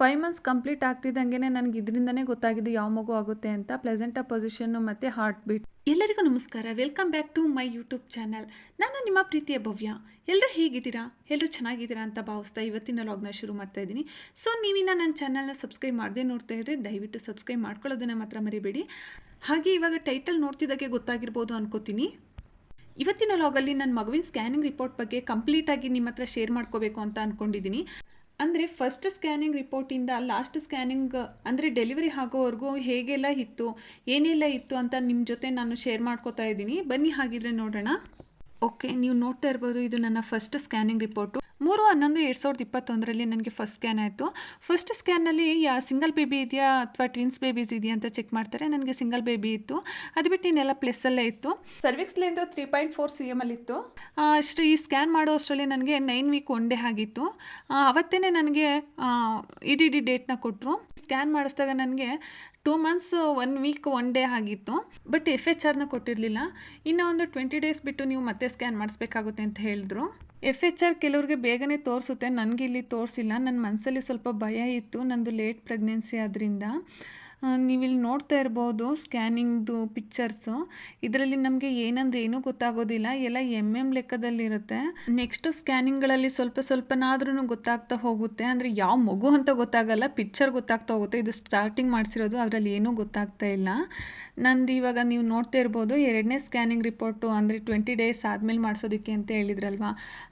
Five months complete ಆಗ್ತಿದ್ದಂಗೆ ನನಗೆ ಇದರಿಂದನೇ ಗೊತ್ತಾಗಿದ್ದು ಯಾವ ಮಗು ಆಗುತ್ತೆ ಅಂತ ಪ್ಲೆಸೆಂಟ ಪೊಸಿಷನ್ನು ಮತ್ತು ಹಾರ್ಟ್ ಬೀಟ್ ಎಲ್ಲರಿಗೂ ನಮಸ್ಕಾರ. Welcome back to my YouTube channel ನಾನು ನಿಮ್ಮ ಪ್ರೀತಿಯ ಭವ್ಯ. ಎಲ್ಲರೂ ಹೇಗಿದ್ದೀರಾ? ಎಲ್ಲರೂ ಚೆನ್ನಾಗಿದ್ದೀರಾ ಅಂತ ಭಾವಿಸ್ತಾ ಇವತ್ತಿನ ಲಾಗ್ನ ಶುರು ಮಾಡ್ತಾ ಇದ್ದೀನಿ. ಸೊ ನೀವಿನ ನನ್ನ ಚಾನಲ್ನ ಸಬ್ಸ್ಕ್ರೈಬ್ ಮಾಡದೆ ನೋಡ್ತಾ ಇದ್ದರೆ ದಯವಿಟ್ಟು ಸಬ್ಸ್ಕ್ರೈಬ್ ಮಾಡ್ಕೊಳ್ಳೋದನ್ನ ಮಾತ್ರ ಮರಿಬೇಡಿ. ಹಾಗೆ ಇವಾಗ ಟೈಟಲ್ ನೋಡ್ತಿದ್ದಕ್ಕೆ ಗೊತ್ತಾಗಿರ್ಬೋದು ಅನ್ಕೋತೀನಿ. ಇವತ್ತಿನ ಲಾಗಲ್ಲಿ ನನ್ನ ಮಗುವಿನ ಸ್ಕ್ಯಾನಿಂಗ್ ರಿಪೋರ್ಟ್ ಬಗ್ಗೆ ಕಂಪ್ಲೀಟಾಗಿ ನಿಮ್ಮ ಹತ್ರ ಶೇರ್ ಮಾಡ್ಕೋಬೇಕು ಅಂತ ಅಂದ್ಕೊಂಡಿದ್ದೀನಿ ಅಂದರೆ ಫಸ್ಟ್ ಸ್ಕ್ಯಾನಿಂಗ್ ರಿಪೋರ್ಟಿಂದ ಲಾಸ್ಟ್ ಸ್ಕ್ಯಾನಿಂಗ್ ಅಂದರೆ ಡೆಲಿವರಿ ಆಗೋವರೆಗೂ ಹೇಗೆಲ್ಲ ಇತ್ತು, ಏನೆಲ್ಲ ಇತ್ತು ಅಂತ ನಿಮ್ಮ ಜೊತೆ ನಾನು ಶೇರ್ ಮಾಡ್ಕೋತಾ ಇದ್ದೀನಿ. ಬನ್ನಿ ಹಾಗಿದ್ರೆ ನೋಡೋಣ. ಓಕೆ ನೀವು ನೋಡ್ತಾ ಇರ್ಬೋದು ಇದು ನನ್ನ ಫಸ್ಟ್ ಸ್ಕ್ಯಾನಿಂಗ್ ರಿಪೋರ್ಟು ಮೂರು ಹನ್ನೊಂದು ಎರಡು ಸಾವಿರದ ಇಪ್ಪತ್ತೊಂದರಲ್ಲಿ ನನಗೆ ಫಸ್ಟ್ ಸ್ಕ್ಯಾನ್ ಆಯಿತು. ಫಸ್ಟ್ ಸ್ಕ್ಯಾನಲ್ಲಿ ಯಾ ಸಿಂಗಲ್ ಬೇಬಿ ಇದೆಯಾ ಅಥವಾ ಟ್ವಿನ್ಸ್ ಬೇಬೀಸ್ ಇದೆಯಾ ಅಂತ ಚೆಕ್ ಮಾಡ್ತಾರೆ. ನನಗೆ ಸಿಂಗಲ್ ಬೇಬಿ ಇತ್ತು. ಅದು ಬಿಟ್ಟು ಇನ್ನೆಲ್ಲ ಪ್ಲಸ್ಸಲ್ಲೇ ಇತ್ತು. Cervix length three point four C M ಅಲ್ಲಿ ಇತ್ತು? ಅಷ್ಟು ಈ ಸ್ಕ್ಯಾನ್ ಮಾಡೋ ಅಷ್ಟರಲ್ಲಿ ನನಗೆ ನೈನ್ ವೀಕ್ ಒನ್ ಡೇ ಆಗಿತ್ತು. ಅವತ್ತೇ ನನಗೆ ಇಡಿ ಡಿ ಡಿ ಡೇಟ್ನ ಕೊಟ್ಟರು ಸ್ಕ್ಯಾನ್ ಮಾಡಿಸಿದಾಗ ನನಗೆ two months one week one day ಆಗಿತ್ತು. ಬಟ್ ಎಫ್ ಎಚ್ ಆರ್ನ ಕೊಟ್ಟಿರಲಿಲ್ಲ. ಇನ್ನೂ ಒಂದು ಟ್ವೆಂಟಿ ಡೇಸ್ ಬಿಟ್ಟು ನೀವು ಮತ್ತೆ ಸ್ಕ್ಯಾನ್ ಮಾಡಿಸ್ಬೇಕಾಗುತ್ತೆ ಅಂತ ಹೇಳಿದ್ರು. ಎಫ್ ಎಚ್ ಆರ್ ಕೆಲವ್ರಿಗೆ ಬೇಗನೆ ತೋರಿಸುತ್ತೆ. ನನಗೆ ಇಲ್ಲಿ ತೋರಿಸಿಲ್ಲ. ನನ್ನ ಮನಸ್ಸಲ್ಲಿ ಸ್ವಲ್ಪ ಭಯ ಇತ್ತು. ನನ್ನದು ಲೇಟ್ ಪ್ರೆಗ್ನೆನ್ಸಿ ಆದ್ದರಿಂದ ನೀವಿಲ್ಲಿ ನೋಡ್ತಾ ಇರ್ಬೋದು ಸ್ಕ್ಯಾನಿಂಗ್ದು ಪಿಕ್ಚರ್ಸು. ಇದರಲ್ಲಿ ನಮಗೆ ಏನಂದ್ರೆ ಏನೂ ಗೊತ್ತಾಗೋದಿಲ್ಲ. ಎಲ್ಲ ಎಂ ಎಂ ಲೆಕ್ಕದಲ್ಲಿರುತ್ತೆ. ನೆಕ್ಸ್ಟ್ ಸ್ಕ್ಯಾನಿಂಗ್ಗಳಲ್ಲಿ ಸ್ವಲ್ಪ ಸ್ವಲ್ಪನಾದ್ರೂ ಗೊತ್ತಾಗ್ತಾ ಹೋಗುತ್ತೆ. ಅಂದರೆ ಯಾವ ಮಗು ಅಂತ ಗೊತ್ತಾಗಲ್ಲ, ಪಿಕ್ಚರ್ ಗೊತ್ತಾಗ್ತಾ ಹೋಗುತ್ತೆ. ಇದು ಸ್ಟಾರ್ಟಿಂಗ್ ಮಾಡಿಸಿರೋದು, ಅದರಲ್ಲಿ ಏನೂ ಗೊತ್ತಾಗ್ತಾ ಇಲ್ಲ. ನಂದು ಇವಾಗ ನೀವು ನೋಡ್ತಾ ಇರ್ಬೋದು, ಎರಡನೇ ಸ್ಕ್ಯಾನಿಂಗ್ ರಿಪೋರ್ಟು ಅಂದರೆ ಟ್ವೆಂಟಿ ಡೇಸ್ ಆದಮೇಲೆ ಮಾಡಿಸೋದಕ್ಕೆ ಅಂತ ಹೇಳಿದ್ರಲ್ವಾ?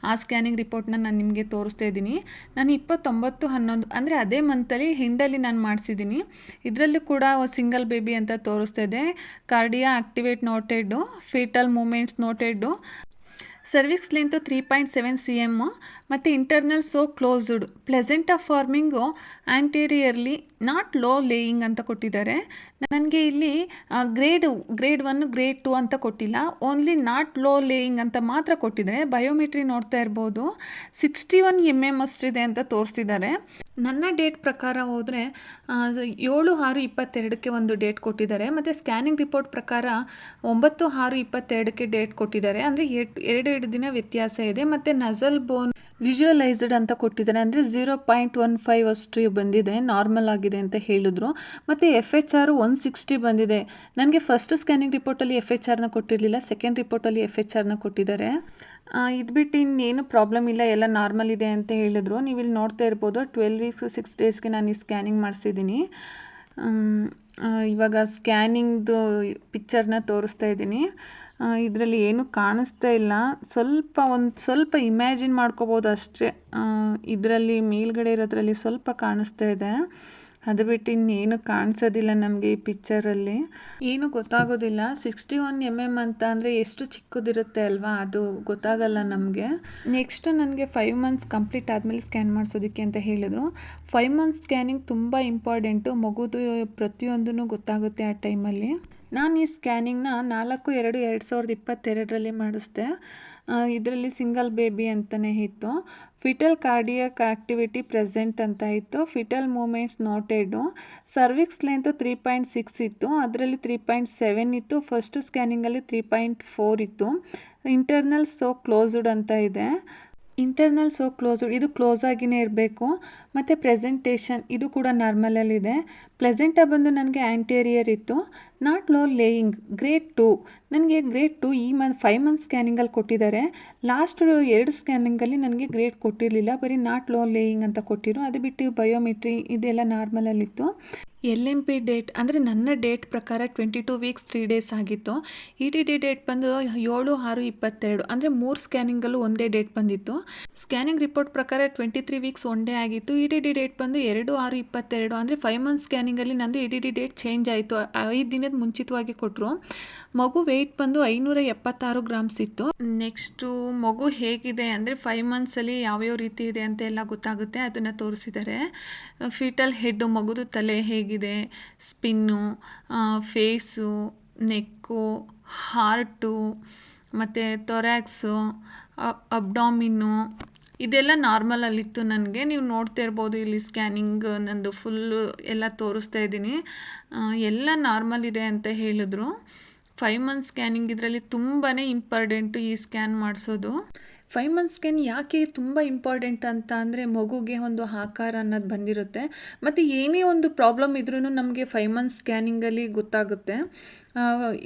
ಆ ಸ್ಕ್ಯಾನಿಂಗ್ ರಿಪೋರ್ಟ್ನ ನಾನು ನಿಮಗೆ ತೋರಿಸ್ತಾ ಇದ್ದೀನಿ. ನಾನು ಇಪ್ಪತ್ತೊಂಬತ್ತು ಹನ್ನೊಂದು, ಅಂದರೆ ಅದೇ ಮಂತಲ್ಲಿ ಹಿಂಡಲ್ಲಿ ನಾನು ಮಾಡಿಸಿದ್ದೀನಿ. ಇದರಲ್ಲೂ ಕೂಡ ಸಿಂಗಲ್ ಬೇಬಿ ಅಂತ ತೋರಿಸ್ತಾ ಇದೆ cardiac activate noted fetal movements noted cervix length three point seven C M ಮತ್ತು internal os closed placenta of forming anteriorly not low lying ಅಂತ ಕೊಟ್ಟಿದ್ದಾರೆ. ನನಗೆ ಇಲ್ಲಿ grade grade one grade two ಅಂತ ಕೊಟ್ಟಿಲ್ಲ. ಓನ್ಲಿ ನಾಟ್ ಲೋ ಲೇಯಿಂಗ್ ಅಂತ ಮಾತ್ರ ಕೊಟ್ಟಿದ್ದಾರೆ. ಬಯೋಮೆಟ್ರಿ ನೋಡ್ತಾ ಇರ್ಬೋದು. ಸಿಕ್ಸ್ಟಿ ಒನ್ ಎಂ ಎಂ ಅಷ್ಟಿದೆ ಅಂತ ತೋರಿಸ್ತಿದ್ದಾರೆ. ನನ್ನ ಡೇಟ್ ಪ್ರಕಾರ ಹೋದರೆ ಏಳು ಆರು ಇಪ್ಪತ್ತೆರಡಕ್ಕೆ ಒಂದು ಡೇಟ್ ಕೊಟ್ಟಿದ್ದಾರೆ. ಮತ್ತು ಸ್ಕ್ಯಾನಿಂಗ್ ರಿಪೋರ್ಟ್ ಪ್ರಕಾರ ಒಂಬತ್ತು ಆರು ಇಪ್ಪತ್ತೆರಡಕ್ಕೆ ಡೇಟ್ ಕೊಟ್ಟಿದ್ದಾರೆ. ಅಂದರೆ ಎರಡು, ಎರಡೆರಡು ದಿನ ವ್ಯತ್ಯಾಸ ಇದೆ. ಮತ್ತು ನಜಲ್ ಬೋನ್ ವಿಜುವಲೈಸ್ಡ್ ಅಂತ ಕೊಟ್ಟಿದ್ದಾರೆ. ಅಂದರೆ ಝೀರೋ ಪಾಯಿಂಟ್ ಒನ್ ಫೈವ್ ಅಷ್ಟು ಬಂದಿದೆ. ನಾರ್ಮಲ್ ಆಗಿದೆ ಅಂತ ಹೇಳಿದ್ರು. ಮತ್ತು F H R one sixty ಬಂದಿದೆ. ನನಗೆ ಫಸ್ಟ್ ಸ್ಕ್ಯಾನಿಂಗ್ ರಿಪೋರ್ಟಲ್ಲಿ ಎಫ್ ಎಚ್ ಆರ್ನ ಕೊಟ್ಟಿರಲಿಲ್ಲ ಸೆಕೆಂಡ್ ರಿಪೋರ್ಟಲ್ಲಿ ಎಫ್ ಎಚ್ ಆರ್ನ ಕೊಟ್ಟಿದ್ದಾರೆ. ಇದು ಬಿಟ್ಟು ಇನ್ನೇನು ಪ್ರಾಬ್ಲಮ್ ಇಲ್ಲ, ಎಲ್ಲ ನಾರ್ಮಲ್ ಇದೆ ಅಂತ ಹೇಳಿದ್ರು. ನೀವು ಇಲ್ಲಿ ನೋಡ್ತಾ ಇರ್ಬೋದು ಟ್ವೆಲ್ ವೀಕ್ಸ್ ಸಿಕ್ಸ್ ಡೇಸ್ಗೆ ನಾನು ಈ ಸ್ಕ್ಯಾನಿಂಗ್ ಮಾಡಿಸಿದ್ದೀನಿ. ಇವಾಗ ಸ್ಕ್ಯಾನಿಂಗ್ದು ಪಿಕ್ಚರ್ನ ತೋರಿಸ್ತಾ ಇದ್ದೀನಿ. ಇದರಲ್ಲಿ ಏನು ಕಾಣಿಸ್ತಾ ಇಲ್ಲ. ಸ್ವಲ್ಪ ಒಂದು, ಸ್ವಲ್ಪ ಇಮ್ಯಾಜಿನ್ ಮಾಡ್ಕೋಬೋದು ಅಷ್ಟೇ. ಇದರಲ್ಲಿ ಮೇಲ್ಗಡೆ ಇರೋದ್ರಲ್ಲಿ ಸ್ವಲ್ಪ ಕಾಣಿಸ್ತಾ ಇದೆ. ಅದು ಬಿಟ್ಟು ಇನ್ನೇನು ಕಾಣಿಸೋದಿಲ್ಲ ನಮಗೆ ಈ ಪಿಕ್ಚರಲ್ಲಿ ಏನು ಗೊತ್ತಾಗೋದಿಲ್ಲ. ಸಿಕ್ಸ್ಟಿ ಒನ್ ಎಂ ಎಂ ಅಂತ ಅಂದರೆ ಎಷ್ಟು ಚಿಕ್ಕದಿರುತ್ತೆ ಅಲ್ವಾ? ಅದು ಗೊತ್ತಾಗಲ್ಲ ನಮಗೆ. ನೆಕ್ಸ್ಟ್ ನನಗೆ ಫೈವ್ ಮಂತ್ಸ್ ಕಂಪ್ಲೀಟ್ ಆದಮೇಲೆ ಸ್ಕ್ಯಾನ್ ಮಾಡಿಸೋದಕ್ಕೆ ಅಂತ ಹೇಳಿದರು. ಫೈವ್ ಮಂತ್ಸ್ ಸ್ಕ್ಯಾನಿಂಗ್ ತುಂಬ ಇಂಪಾರ್ಟೆಂಟು ಮಗುದು ಪ್ರತಿಯೊಂದೂ ಗೊತ್ತಾಗುತ್ತೆ ಆ ಟೈಮಲ್ಲಿ ನಾನು ಈ ಸ್ಕ್ಯಾನಿಂಗ್ನ ನಾಲ್ಕು, ಎರಡು ಎರಡು ಸಾವಿರದ ಇಪ್ಪತ್ತೆರಡರಲ್ಲಿ ಮಾಡಿಸ್ದೆ. ಇದರಲ್ಲಿ ಸಿಂಗಲ್ ಬೇಬಿ ಅಂತಲೇ ಇತ್ತು. ಫಿಟಲ್ ಕಾರ್ಡಿಯಕ್ ಆಕ್ಟಿವಿಟಿ ಪ್ರೆಸೆಂಟ್ ಅಂತ ಇತ್ತು. Fetal movements noted. Cervix length three point six ಇತ್ತು. ಅದರಲ್ಲಿ ತ್ರೀ ಪಾಯಿಂಟ್ ಸೆವೆನ್ ಇತ್ತು. ಫಸ್ಟ್ ಸ್ಕ್ಯಾನಿಂಗಲ್ಲಿ ತ್ರೀ ಪಾಯಿಂಟ್ ಫೋರ್ ಇತ್ತು. ಇಂಟರ್ನಲ್ ಸೋ ಕ್ಲೋಸ್ಡ್ ಅಂತ ಇದೆ. ಇಂಟರ್ನಲ್ ಸೋ ಕ್ಲೋಸ್ಡ್ ಇದು ಕ್ಲೋಸ್ ಆಗಿನೇ ಇರಬೇಕು. ಮತ್ತು ಪ್ರೆಸೆಂಟೇಷನ್ ಇದು ಕೂಡ ನಾರ್ಮಲಲ್ಲಿದೆ ಪ್ಲೆಸೆಂಟ ಬಂದು ನನಗೆ ಆ್ಯಂಟೇರಿಯರ್ ಇತ್ತು. Not low lying grade two ನನಗೆ ಗ್ರೇಟ್ ಟು ಈ ಮಂತ್ ಫೈವ್ ಮಂತ್ ಸ್ಕ್ಯಾನಿಂಗಲ್ಲಿ ಕೊಟ್ಟಿದ್ದಾರೆ. ಲಾಸ್ಟ್ ಎರಡು ಸ್ಕ್ಯಾನಿಂಗಲ್ಲಿ ನನಗೆ ಗ್ರೇಟ್ ಕೊಟ್ಟಿರಲಿಲ್ಲ. ಬರೀ ನಾಟ್ ಲೋ ಲೇಯಿಂಗ್ ಅಂತ ಕೊಟ್ಟಿರು. ಅದು ಬಿಟ್ಟು ಬಯೋಮೆಟ್ರಿ ಇದೆಲ್ಲ ನಾರ್ಮಲಲ್ಲಿತ್ತು ಎಲ್ ಎಂ ಪಿ ಡೇಟ್ ಅಂದರೆ ನನ್ನ ಡೇಟ್ ಪ್ರಕಾರ twenty two weeks three days ಆಗಿತ್ತು. ಇ ಟಿ ಡಿ ಡೇಟ್ ಬಂದು ಏಳು ಆರು ಇಪ್ಪತ್ತೆರಡು. ಅಂದರೆ ಮೂರು ಸ್ಕ್ಯಾನಿಂಗಲ್ಲೂ ಒಂದೇ ಡೇಟ್ ಬಂದಿತ್ತು. ಸ್ಕ್ಯಾನಿಂಗ್ ರಿಪೋರ್ಟ್ ಪ್ರಕಾರ twenty three weeks one day ಆಗಿತ್ತು. ಇ ಟಿ ಡಿ ಡೇಟ್ ಬಂದು ಎರಡು ಆರು ಇಪ್ಪತ್ತೆರಡು. ಅಂದರೆ ಫೈವ್ ಮಂತ್ ಸ್ಕ್ಯಾನಿಂಗಲ್ಲಿ ನಂದು E T D date change ಆಯಿತು. ಐದು ದಿನದ ಮುಂಚಿತವಾಗಿ ಕೊಟ್ಟರು ಮಗು ವೆಯ್ಟ್ ಬಂದು ಐನೂರ ಎಪ್ಪತ್ತಾರು ಗ್ರಾಮ್ಸ್ ಇತ್ತು. ನೆಕ್ಸ್ಟು ಮಗು ಹೇಗಿದೆ ಅಂದರೆ ಫೈವ್ ಮಂತ್ಸಲ್ಲಿ ಯಾವ್ಯಾವ ರೀತಿ ಇದೆ ಅಂತ ಎಲ್ಲ ಗೊತ್ತಾಗುತ್ತೆ. ಅದನ್ನು ತೋರಿಸಿದ್ದಾರೆ. ಫೀಟಲ್ ಹೆಡ್ಡು ಮಗುದು ತಲೆ ಹೇಗಿದೆ? ಸ್ಪಿನ್ನು ಫೇಸು, ನೆಕ್ಕು, ಹಾರ್ಟು, ಮತ್ತು ತೊರ್ಯಾಕ್ಸು ಅಬ್ಡಾಮಿನ್ನು ಇದೆಲ್ಲ ನಾರ್ಮಲಲ್ಲಿತ್ತು ನನಗೆ. ನೀವು ನೋಡ್ತಾ ಇರ್ಬೋದು ಇಲ್ಲಿ ಸ್ಕ್ಯಾನಿಂಗ್ ನಂದು ಫುಲ್ಲು ಎಲ್ಲ ತೋರಿಸ್ತಾ ಇದ್ದೀನಿ. ಎಲ್ಲ ನಾರ್ಮಲ್ ಇದೆ ಅಂತ ಹೇಳಿದ್ರು. ಫೈವ್ ಮಂತ್ ಸ್ಕ್ಯಾನಿಂಗ್ ಇದರಲ್ಲಿ ತುಂಬಾ ಇಂಪಾರ್ಟೆಂಟು ಈ ಸ್ಕ್ಯಾನ್ ಮಾಡಿಸೋದು. ಫೈವ್ ಮಂತ್ ಸ್ಕ್ಯಾನ್ ಯಾಕೆ ತುಂಬ ಇಂಪಾರ್ಟೆಂಟ್ ಅಂತ ಅಂದರೆ ಮಗುಗೆ ಒಂದು ಆಕಾರ ಅನ್ನೋದು ಬಂದಿರುತ್ತೆ. ಮತ್ತು ಏನೇ ಒಂದು ಪ್ರಾಬ್ಲಮ್ ಇದ್ರೂ ನಮಗೆ ಫೈವ್ ಮಂತ್ ಸ್ಕ್ಯಾನಿಂಗಲ್ಲಿ ಗೊತ್ತಾಗುತ್ತೆ.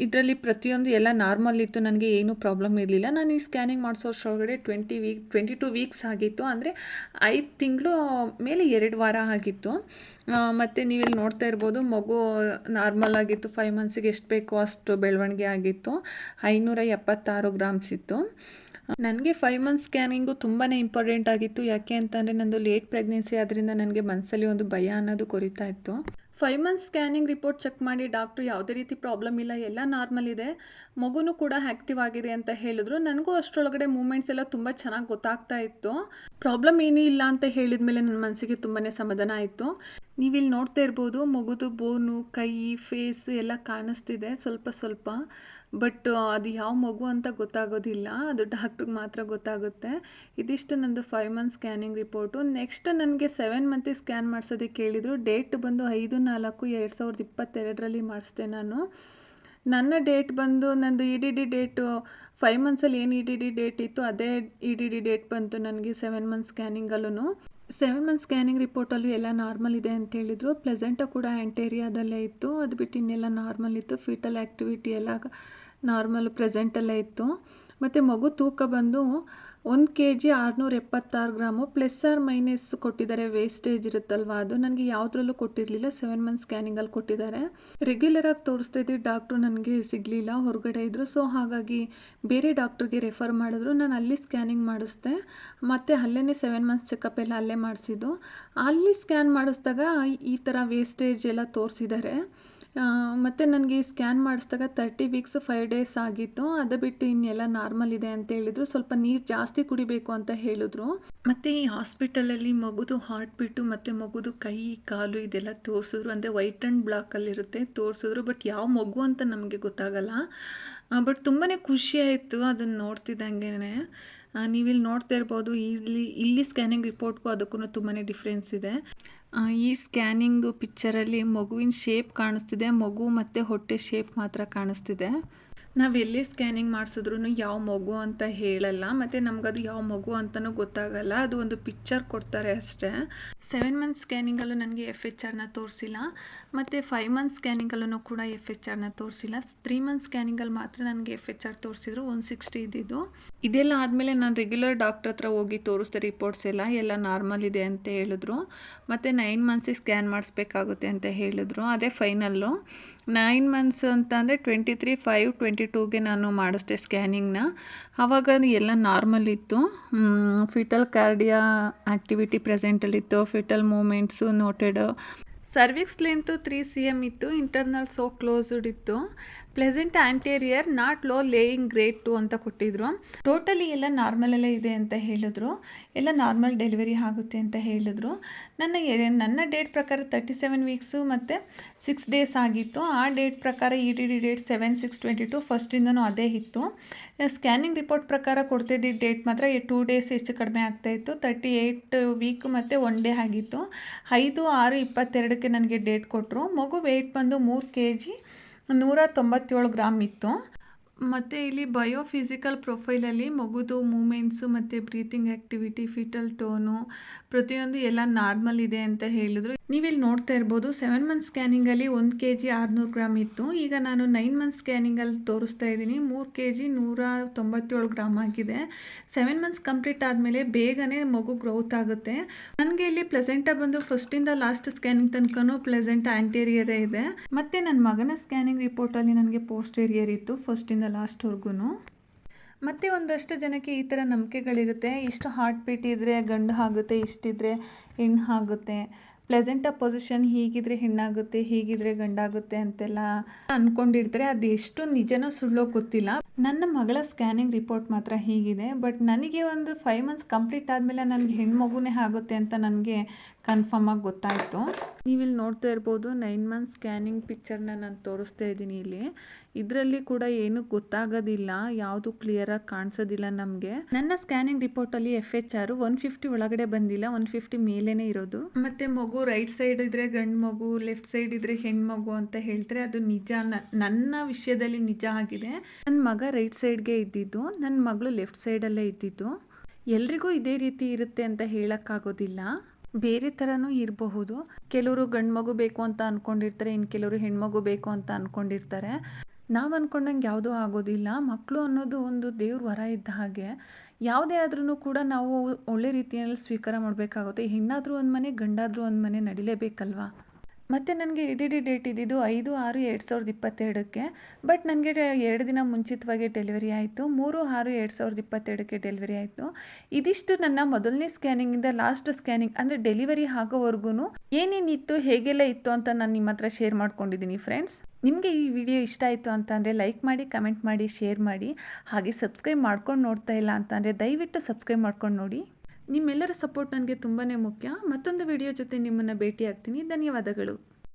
ಇದರಲ್ಲಿ ಪ್ರತಿಯೊಂದು ಎಲ್ಲ ನಾರ್ಮಲ್ ಇತ್ತು, ನನಗೆ ಏನೂ ಪ್ರಾಬ್ಲಮ್ ಇರಲಿಲ್ಲ. ನಾನು ಈ scanning ಮಾಡಿಸೋಷ್ರೊಳಗಡೆ twenty week twenty two weeks ಆಗಿತ್ತು. ಅಂದರೆ ಐದು ತಿಂಗಳು ಮೇಲೆ ಎರಡು ವಾರ ಆಗಿತ್ತು. ಮತ್ತು ನೀವಿಲ್ಲಿ ನೋಡ್ತಾ ಇರ್ಬೋದು, ಮಗು ನಾರ್ಮಲ್ ಆಗಿತ್ತು. ಫೈವ್ ಮಂತ್ಸಿಗೆ ಎಷ್ಟು ಬೇಕೋ ಅಷ್ಟು ಬೆಳವಣಿಗೆ ಆಗಿತ್ತು. ಐನೂರ ಎಪ್ಪತ್ತಾರು ಗ್ರಾಮ್ಸ್ ಇತ್ತು. ನನಗೆ ಫೈವ್ ಮಂತ್ ಸ್ಕ್ಯಾನಿಂಗು ತುಂಬಾ ಇಂಪಾರ್ಟೆಂಟ್ ಆಗಿತ್ತು. ಯಾಕೆ ಅಂತಂದರೆ ನಂದು ಲೇಟ್ ಪ್ರೆಗ್ನೆನ್ಸಿ ಆದ್ದರಿಂದ ನನಗೆ ಮನಸ್ಸಲ್ಲಿ ಒಂದು ಭಯ ಅನ್ನೋದು ಕೊರಿತಾ ಇತ್ತು. Five month scanning report check ಮಾಡಿ ಡಾಕ್ಟ್ರು ಯಾವುದೇ ರೀತಿ ಪ್ರಾಬ್ಲಮ್ ಇಲ್ಲ, ಎಲ್ಲ ನಾರ್ಮಲ್ ಇದೆ. ಮಗುನೂ ಕೂಡ ಆ್ಯಕ್ಟಿವ್ ಆಗಿದೆ ಅಂತ ಹೇಳಿದ್ರು. ನನಗೂ ಅಷ್ಟರೊಳಗಡೆ ಮೂಮೆಂಟ್ಸ್ ಎಲ್ಲ ತುಂಬ ಚೆನ್ನಾಗಿ ಗೊತ್ತಾಗ್ತಾ ಇತ್ತು. ಪ್ರಾಬ್ಲಮ್ ಏನೂ ಇಲ್ಲ ಅಂತ ಹೇಳಿದ ಮೇಲೆ ನನ್ನ ಮನಸ್ಸಿಗೆ ತುಂಬಾ ಸಮಾಧಾನ ಆಯಿತು. ನೀವಿಲ್ಲಿ ನೋಡ್ತಾ ಇರ್ಬೋದು, ಮಗುದು ಬೋನು ಕೈ ಫೇಸ್ ಎಲ್ಲ ಕಾಣಿಸ್ತಿದೆ. ಸ್ವಲ್ಪ ಸ್ವಲ್ಪ. ಬಟ್ ಅದು ಯಾವ ಮಗು ಅಂತ ಗೊತ್ತಾಗೋದಿಲ್ಲ. ಅದು ಡಾಕ್ಟ್ರಿಗೆ ಮಾತ್ರ ಗೊತ್ತಾಗುತ್ತೆ. ಇದಿಷ್ಟು ನಂದು five month scanning report next ನನಗೆ ಸೆವೆನ್ ಮಂತಿಗೆ ಸ್ಕ್ಯಾನ್ ಮಾಡಿಸೋದಕ್ಕೆ ಕೇಳಿದರು. ಡೇಟ್ ಬಂದು ಐದು, ನಾಲ್ಕು, ಎರಡು ಸಾವಿರದ ಇಪ್ಪತ್ತೆರಡರಲ್ಲಿ ಮಾಡಿಸ್ದೆ ನಾನು. ನನ್ನ ಡೇಟ್ ಬಂದು, ನಂದು E D D date five ಮಂತ್ಸಲ್ಲಿ ಏನು ಇ ಡಿ ಡಿ ಡೇಟ್ ಇತ್ತು, ಅದೇ ಇ ಡಿ ಡಿ ಡೇಟ್ ಬಂತು ನನಗೆ ಸೆವೆನ್ ಮಂತ್ ಸ್ಕ್ಯಾನಿಂಗಲ್ಲೂ ಸೆವೆನ್ ಮಂತ್ ಸ್ಕ್ಯಾನಿಂಗ್ ರಿಪೋರ್ಟಲ್ಲೂ ಎಲ್ಲ ನಾರ್ಮಲ್ ಇದೆ ಅಂತ ಹೇಳಿದರು. ಪ್ಲೆಸೆಂಟ ಕೂಡ ಆ್ಯಂಟೇರಿಯಾದಲ್ಲೇ ಇತ್ತು. ಅದು ಬಿಟ್ಟು ಇನ್ನೆಲ್ಲ ನಾರ್ಮಲ್ ಇತ್ತು. ಫೀಟಲ್ ಆ್ಯಕ್ಟಿವಿಟಿ ಎಲ್ಲ ನಾರ್ಮಲ್ ಪ್ರೆಸೆಂಟಲ್ಲೇ ಇತ್ತು. ಮತ್ತು ಮಗು ತೂಕ ಬಂದು ಒಂದು ಕೆ ಜಿ ಆರುನೂರ ಎಪ್ಪತ್ತಾರು ಗ್ರಾಮು ಪ್ಲಸ್ ಆರ್ ಮೈನಸ್ ಕೊಟ್ಟಿದ್ದಾರೆ. ವೇಸ್ಟೇಜ್ ಇರುತ್ತಲ್ವ? ಅದು ನನಗೆ ಯಾವುದ್ರಲ್ಲೂ ಕೊಟ್ಟಿರಲಿಲ್ಲ. ಸೆವೆನ್ ಮಂತ್ ಸ್ಕ್ಯಾನಿಂಗಲ್ಲಿ ಕೊಟ್ಟಿದ್ದಾರೆ. ರೆಗ್ಯುಲರಾಗಿ ತೋರಿಸ್ತಾ ಡಾಕ್ಟ್ರು ನನಗೆ ಸಿಗಲಿಲ್ಲ. ಹೊರಗಡೆ ಇದ್ದರು ಸೊ ಹಾಗಾಗಿ ಬೇರೆ ಡಾಕ್ಟ್ರಿಗೆ ರೆಫರ್ ಮಾಡಿದ್ರು. ನಾನು ಅಲ್ಲಿ ಸ್ಕ್ಯಾನಿಂಗ್ ಮಾಡಿಸ್ದೆ. ಮತ್ತು ಅಲ್ಲೇ ಸೆವೆನ್ ಮಂತ್ಸ್ ಚೆಕಪ್ ಎಲ್ಲ ಅಲ್ಲೇ ಮಾಡಿಸಿದ್ದು. ಅಲ್ಲಿ ಸ್ಕ್ಯಾನ್ ಮಾಡಿಸ್ದಾಗ ಈ ಥರ ವೇಸ್ಟೇಜ್ ಎಲ್ಲ ತೋರಿಸಿದ್ದಾರೆ. ಮತ್ತು ನನಗೆ ಸ್ಕ್ಯಾನ್ ಮಾಡಿಸಿದಾಗ ತರ್ಟಿ ವೀಕ್ಸ್ ಫೈವ್ ಡೇಸ್ ಆಗಿತ್ತು. ಅದು ಬಿಟ್ಟು ಇನ್ನೆಲ್ಲ ನಾರ್ಮಲ್ ಇದೆ ಅಂತ ಹೇಳಿದ್ರು. ಸ್ವಲ್ಪ ನೀರು ಜಾಸ್ತಿ ಕುಡಿಬೇಕು ಅಂತ ಹೇಳಿದ್ರು. ಮತ್ತು ಈ ಹಾಸ್ಪಿಟಲಲ್ಲಿ ಮಗುದು ಹಾರ್ಟ್ ಬಿಟ್ಟು ಮತ್ತು ಮಗುದು ಕೈ, ಕಾಲು ಇದೆಲ್ಲ ತೋರಿಸಿದ್ರು. ಅಂದರೆ ವೈಟ್ ಆ್ಯಂಡ್ ಬ್ಲಾಕಲ್ಲಿರುತ್ತೆ ತೋರಿಸಿದ್ರು. ಬಟ್ ಯಾವ ಮಗು ಅಂತ ನಮಗೆ ಗೊತ್ತಾಗಲ್ಲ. ಬಟ್ ತುಂಬಾ ಖುಷಿ ಆಯಿತು ಅದನ್ನು ನೋಡ್ತಿದ್ದಂಗೆ ನೀವಿಲ್ಲಿ ನೋಡ್ತಾ ಇರ್ಬೋದು. ಇಲ್ಲಿ ಇಲ್ಲಿ ಸ್ಕ್ಯಾನಿಂಗ್ ರಿಪೋರ್ಟ್ಗೂ ಅದಕ್ಕೂ ತುಂಬಾ ಡಿಫ್ರೆನ್ಸ್ ಇದೆ. ಈ ಸ್ಕ್ಯಾನಿಂಗ್ ಪಿಕ್ಚರಲ್ಲಿ ಮಗುವಿನ ಶೇಪ್ ಕಾಣಿಸ್ತಿದೆ. ಮಗು ಮತ್ತೆ ಹೊಟ್ಟೆ ಶೇಪ್ ಮಾತ್ರ ಕಾಣಿಸ್ತಿದೆ. ನಾವು ಎಲ್ಲಿ ಸ್ಕ್ಯಾನಿಂಗ್ ಮಾಡಿಸಿದ್ರು ಯಾವ ಮಗು ಅಂತ ಹೇಳಲ್ಲ, ಮತ್ತು ನಮಗದು ಯಾವ ಮಗು ಅಂತಲೂ ಗೊತ್ತಾಗಲ್ಲ, ಅದು ಒಂದು ಪಿಕ್ಚರ್ ಕೊಡ್ತಾರೆ ಅಷ್ಟೇ. ಸೆವೆನ್ ಮಂತ್ ಸ್ಕ್ಯಾನಿಂಗಲ್ಲೂ ನನಗೆ ಎಫ್ ಎಚ್ ಆರ್ನ ತೋರಿಸಿಲ್ಲ, ಮತ್ತು ಫೈವ್ ಮಂತ್ ಸ್ಕ್ಯಾನಿಂಗಲ್ಲೂ ಕೂಡ ಎಫ್ ಎಚ್ ಆರ್ನ ತೋರಿಸಿಲ್ಲ. ತ್ರೀ ಮಂತ್ ಸ್ಕ್ಯಾನಿಂಗಲ್ಲಿ ಮಾತ್ರ ನನಗೆ ಎಫ್ ಎಚ್ ಆರ್ ತೋರಿಸಿದ್ರು ಒನ್ ಸಿಕ್ಸ್ಟಿ ಇದ್ದಿದ್ದು. ಇದೆಲ್ಲ ಆದಮೇಲೆ ನಾನು ರೆಗ್ಯುಲರ್ ಡಾಕ್ಟ್ರ್ ಹತ್ರ ಹೋಗಿ ತೋರಿಸ್ದೆ ರಿಪೋರ್ಟ್ಸ್ ಎಲ್ಲ ಎಲ್ಲ ನಾರ್ಮಲ್ ಇದೆ ಅಂತ ಹೇಳಿದ್ರು. ಮತ್ತು ನೈನ್ ಮಂತ್ಸಿಗೆ ಸ್ಕ್ಯಾನ್ ಮಾಡಿಸ್ಬೇಕಾಗುತ್ತೆ ಅಂತ ಹೇಳಿದ್ರು. ಅದೇ ಫೈನಲ್ಲು ನೈನ್ ಮಂತ್ಸ್ ಅಂತ ಅಂದರೆ ಟ್ವೆಂಟಿ ತ್ರೀ ಫೈವ್ ಟ್ವೆಂಟಿ ಟೂಗೆ ನಾನು ಮಾಡಿಸ್ದೆ ಸ್ಕ್ಯಾನಿಂಗ್ನ. ಆವಾಗ ಎಲ್ಲ ನಾರ್ಮಲ್ ಇತ್ತು. Fetal cardiac activity ಪ್ರೆಸೆಂಟಲ್ಲಿತ್ತು, fetal movements noted. Cervix length three C M ಇತ್ತು, ಇಂಟರ್ನಲ್ ಸೋ ಕ್ಲೋಸ್ಡ್ ಇತ್ತು. Placenta anterior not low lying grade two ಅಂತ ಕೊಟ್ಟಿದ್ರು. ಟೋಟಲಿ ಎಲ್ಲ ನಾರ್ಮಲಲ್ಲೇ ಇದೆ ಅಂತ ಹೇಳಿದ್ರು. ಎಲ್ಲ ನಾರ್ಮಲ್ ಡೆಲಿವರಿ ಆಗುತ್ತೆ ಅಂತ ಹೇಳಿದ್ರು. ನನ್ನ ನನ್ನ ಡೇಟ್ ಪ್ರಕಾರ ತರ್ಟಿ ಸೆವೆನ್ ವೀಕ್ಸು ಮತ್ತು ಸಿಕ್ಸ್ ಡೇಸ್ ಆಗಿತ್ತು. ಆ ಡೇಟ್ ಪ್ರಕಾರ E D D date seven six twenty two ಫಸ್ಟಿಂದನೂ ಅದೇ ಇತ್ತು. ಸ್ಕ್ಯಾನಿಂಗ್ ರಿಪೋರ್ಟ್ ಪ್ರಕಾರ ಕೊಡ್ತಿದ್ದಿದ್ದ ಡೇಟ್ ಮಾತ್ರ ಟೂ ಡೇಸ್ ಹೆಚ್ಚು ಕಡಿಮೆ ಆಗ್ತಾಯಿತ್ತು ತರ್ಟಿ ಏಯ್ಟ್ ವೀಕ್ ಮತ್ತು ಒನ್ ಡೇ ಆಗಿತ್ತು. ಐದು, ಆರು, ಇಪ್ಪತ್ತೆರಡಕ್ಕೆ ನನಗೆ ಡೇಟ್ ಕೊಟ್ಟರು ಮಗು ವೆಯ್ಟ್ ಬಂದು ಮೂರು ಕೆ ಜಿ ನೂರ ತೊಂಬತ್ತೇಳು ಗ್ರಾಮ್ ಇತ್ತು. ಮತ್ತು ಇಲ್ಲಿ ಬಯೋಫಿಸಿಕಲ್ ಪ್ರೊಫೈಲಲ್ಲಿ ಮಗುದು ಮೂಮೆಂಟ್ಸು ಮತ್ತು ಬ್ರೀತಿಂಗ್ ಆ್ಯಕ್ಟಿವಿಟಿ ಫಿಟಲ್ ಟೋನು ಪ್ರತಿಯೊಂದು ಎಲ್ಲ ನಾರ್ಮಲ್ ಇದೆ ಅಂತ ಹೇಳಿದ್ರು. ನೀವಿಲ್ಲಿ ನೋಡ್ತಾ ಇರ್ಬೋದು ಸೆವೆನ್ ಮಂತ್ ಸ್ಕ್ಯಾನಿಂಗಲ್ಲಿ ಒಂದು ಕೆ ಜಿ ಆರುನೂರು ಗ್ರಾಮ್ ಇತ್ತು. ಈಗ ನಾನು ನೈನ್ ಮಂತ್ ಸ್ಕ್ಯಾನಿಂಗಲ್ಲಿ ತೋರಿಸ್ತಾ ಇದ್ದೀನಿ. ಮೂರು ಕೆ ಜಿ ನೂರ ತೊಂಬತ್ತೇಳು ಗ್ರಾಮ್ ಆಗಿದೆ. ಸೆವೆನ್ ಮಂತ್ಸ್ ಕಂಪ್ಲೀಟ್ ಆದಮೇಲೆ ಬೇಗನೆ ಮಗು ಗ್ರೋತ್ ಆಗುತ್ತೆ. ನನಗೆ ಇಲ್ಲಿ ಪ್ಲೆಸೆಂಟ ಬಂದು ಫಸ್ಟಿಂದ ಲಾಸ್ಟ್ ಸ್ಕ್ಯಾನಿಂಗ್ ತನಕನೂ ಪ್ಲೆಸೆಂಟ್ ಆ್ಯಂಟೀರಿಯರೇ ಇದೆ. ಮತ್ತು ನನ್ನ ಮಗನ ಸ್ಕ್ಯಾನಿಂಗ್ ರಿಪೋರ್ಟಲ್ಲಿ ನನಗೆ ಪೋಸ್ಟೇರಿಯರ್ ಇತ್ತು ಫಸ್ಟಿಂದ ಲಾಸ್ಟ್ವರೆಗೂ ಮತ್ತು ಒಂದಷ್ಟು ಜನಕ್ಕೆ ಈ ಥರ ನಂಬಿಕೆಗಳಿರುತ್ತೆ. ಇಷ್ಟು ಹಾರ್ಟ್ ಬೀಟ್ ಇದ್ದರೆ ಗಂಡು ಆಗುತ್ತೆ, ಇಷ್ಟಿದ್ರೆ ಹೆಣ್ಣು ಆಗುತ್ತೆ. ಪ್ಲೆಸೆಂಟ ಪೊಸಿಷನ್ ಹೀಗಿದ್ರೆ ಹೆಣ್ಣಾಗುತ್ತೆ, ಹೀಗಿದ್ರೆ ಗಂಡಾಗುತ್ತೆ ಅಂತೆಲ್ಲ ಅಂದ್ಕೊಂಡಿರ್ತಾರೆ ಅದು ಎಷ್ಟು ನಿಜನೋ ಸುಳ್ಳೋ ಗೊತ್ತಿಲ್ಲ. ನನ್ನ ಮಗಳ ಸ್ಕ್ಯಾನಿಂಗ್ ರಿಪೋರ್ಟ್ ಮಾತ್ರ ಹೀಗಿದೆ. ಬಟ್ ನನಗೆ ಒಂದು ಫೈವ್ ಮಂತ್ಸ್ ಕಂಪ್ಲೀಟ್ ಆದಮೇಲೆ ನನಗೆ ಹೆಣ್ಮಗುನೇ ಆಗುತ್ತೆ ಅಂತ ನನಗೆ ಕನ್ಫರ್ಮ್ ಆಗಿ ಗೊತ್ತಾಯಿತು. ನೀವಿಲ್ಲಿ ನೋಡ್ತಾ ಇರ್ಬೋದು ನೈನ್ ಮಂತ್ ಸ್ಕ್ಯಾನಿಂಗ್ ಪಿಕ್ಚರ್ನ ನಾನು ತೋರಿಸ್ತಾ ಇದ್ದೀನಿ ಇಲ್ಲಿ. ಇದರಲ್ಲಿ ಕೂಡ ಏನು ಗೊತ್ತಾಗೋದಿಲ್ಲ, ಯಾವುದು ಕ್ಲಿಯರಾಗಿ ಕಾಣಿಸೋದಿಲ್ಲ ನಮಗೆ. ನನ್ನ scanning ರಿಪೋರ್ಟಲ್ಲಿ F H R one fifty ಒಳಗಡೆ ಬಂದಿಲ್ಲ ಒನ್ ಫಿಫ್ಟಿ ಮೇಲೇ ಇರೋದು. ಮತ್ತು ಮಗು ರೈಟ್ ಸೈಡ್ ಇದ್ದರೆ ಗಂಡು ಮಗು ಲೆಫ್ಟ್ ಸೈಡ್ ಇದ್ದರೆ ಹೆಣ್ಮಗು ಅಂತ ಹೇಳ್ತಾರೆ, ಅದು ನಿಜ ನನ್ನ ವಿಷಯದಲ್ಲಿ ನಿಜ ಆಗಿದೆ. ನನ್ನ ಮಗ ರೈಟ್ ಸೈಡ್ಗೆ ಇದ್ದಿದ್ದು ನನ್ನ ಮಗಳು ಲೆಫ್ಟ್ ಸೈಡಲ್ಲೇ ಇದ್ದಿದ್ದು. ಎಲ್ರಿಗೂ ಇದೇ ರೀತಿ ಇರುತ್ತೆ ಅಂತ ಹೇಳೋಕ್ಕಾಗೋದಿಲ್ಲ. ಬೇರೆ ಥರನೂ ಇರಬಹುದು. ಕೆಲವರು ಗಂಡು ಮಗು ಬೇಕು ಅಂತ ಅಂದ್ಕೊಂಡಿರ್ತಾರೆ ಇನ್ನು ಕೆಲವರು ಹೆಣ್ಮಗು ಬೇಕು ಅಂತ ಅಂದ್ಕೊಂಡಿರ್ತಾರೆ ನಾವು ಅಂದ್ಕೊಂಡಂಗೆ ಯಾವುದೂ ಆಗೋದಿಲ್ಲ. ಮಕ್ಕಳು ಅನ್ನೋದು ಒಂದು ದೇವ್ರ ವರ ಇದ್ದ ಹಾಗೆ. ಯಾವುದೇ ಆದ್ರೂ ಕೂಡ ನಾವು ಒಳ್ಳೆ ರೀತಿಯಲ್ಲಿ ಸ್ವೀಕಾರ ಮಾಡಬೇಕಾಗುತ್ತೆ. ಹೆಣ್ಣಾದರೂ ಒಂದು ಮನೆ, ಗಂಡಾದರೂ ಒಂದು ಮನೆ ನಡಿಲೇಬೇಕಲ್ವಾ? ಮತ್ತು ನನಗೆ ಇಡಿ ಡಿ ಡಿ ಡೇಟ್ ಇದ್ದಿದ್ದು ಐದು, ಆರು, ಎರಡು ಸಾವಿರದ ಇಪ್ಪತ್ತೆರಡಕ್ಕೆ. ಬಟ್ ನನಗೆ ಎರಡು ದಿನ ಮುಂಚಿತವಾಗಿ ಡೆಲಿವರಿ ಆಯಿತು. ಮೂರು, ಆರು, ಎರಡು ಸಾವಿರದ ಇಪ್ಪತ್ತೆರಡಕ್ಕೆ ಡೆಲಿವರಿ ಆಯಿತು. ಇದಿಷ್ಟು ನನ್ನ ಮೊದಲನೇ ಸ್ಕ್ಯಾನಿಂಗಿಂದ ಲಾಸ್ಟ್ ಸ್ಕ್ಯಾನಿಂಗ್ ಅಂದರೆ ಡೆಲಿವರಿ ಆಗೋವರೆಗೂ ಏನೇನಿತ್ತು, ಹೇಗೆಲ್ಲ ಇತ್ತು ಅಂತ ನಾನು ನಿಮ್ಮ ಹತ್ರ ಶೇರ್ ಮಾಡ್ಕೊಂಡಿದ್ದೀನಿ ಫ್ರೆಂಡ್ಸ್. ನಿಮಗೆ ಈ ವಿಡಿಯೋ ಇಷ್ಟ ಆಯಿತು ಅಂತಂದರೆ ಲೈಕ್ ಮಾಡಿ ಕಮೆಂಟ್ ಮಾಡಿ ಶೇರ್ ಮಾಡಿ, ಹಾಗೆ ಸಬ್ಸ್ಕ್ರೈಬ್ ಮಾಡ್ಕೊಂಡು ನೋಡ್ತಾ ಇಲ್ಲ ಅಂತಂದರೆ ದಯವಿಟ್ಟು ಸಬ್ಸ್ಕ್ರೈಬ್ ಮಾಡ್ಕೊಂಡು ನೋಡಿ. ನಿಮ್ಮೆಲ್ಲರ ಸಪೋರ್ಟ್ ನನಗೆ ತುಂಬಾ ಮುಖ್ಯ. ಮತ್ತೊಂದು ವಿಡಿಯೋ ಜೊತೆ ನಿಮ್ಮನ್ನು ಭೇಟಿ ಆಗ್ತೀನಿ ಧನ್ಯವಾದಗಳು.